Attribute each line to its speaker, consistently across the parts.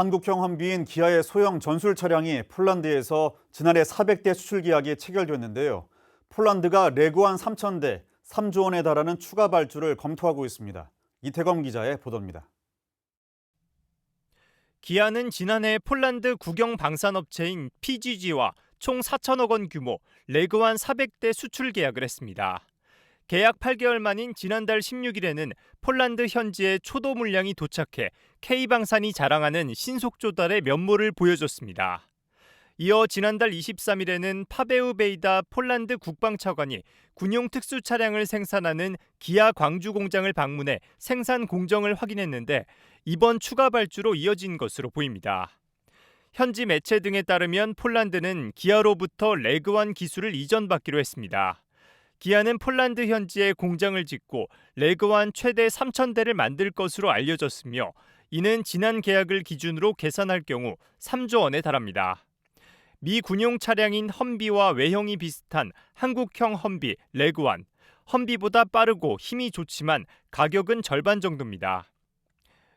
Speaker 1: 한국형 험비인 기아의 소형 전술 차량이 폴란드에서 지난해 400대 수출 계약이 체결됐는데요. 폴란드가 레고안 3,000대, 3조 원에 달하는 추가 발주를 검토하고 있습니다. 이태검 기자의 보도입니다.
Speaker 2: 기아는 지난해 폴란드 국영 방산업체인 PGG와 총 4천억 원 규모 레그완 400대 수출 계약을 했습니다. 계약 8개월 만인 지난달 16일에는 폴란드 현지에 초도 물량이 도착해 K방산이 자랑하는 신속 조달의 면모를 보여줬습니다. 이어 지난달 23일에는 파베우 베이다 폴란드 국방차관이 군용 특수 차량을 생산하는 기아 광주 공장을 방문해 생산 공정을 확인했는데 이번 추가 발주로 이어진 것으로 보입니다. 현지 매체 등에 따르면 폴란드는 기아로부터 레그완 기술을 이전받기로 했습니다. 기아는 폴란드 현지에 공장을 짓고 레그완 최대 3,000대를 만들 것으로 알려졌으며 이는 지난 계약을 기준으로 계산할 경우 3조 원에 달합니다. 미 군용 차량인 험비와 외형이 비슷한 한국형 험비 레그완. 험비보다 빠르고 힘이 좋지만 가격은 절반 정도입니다.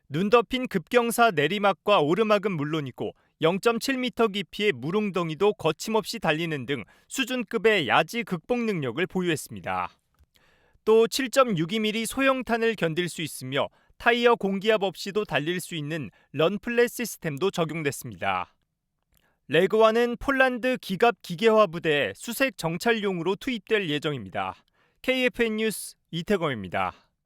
Speaker 2: 눈 덮인 급경사 내리막과 오르막은 물론이고 0.7m 깊이의 물웅덩이도 거침없이 달리는 등 수준급의 야지 극복 능력을 보유했습니다. 또 7.62mm 소형탄을 견딜 수 있으며 타이어 공기압 없이도 달릴 수 있는 런플랫 시스템도 적용됐습니다. 레그와는 폴란드 기갑 기계화 부대에 수색 정찰용으로 투입될 예정입니다. KFN 뉴스 이태검입니다.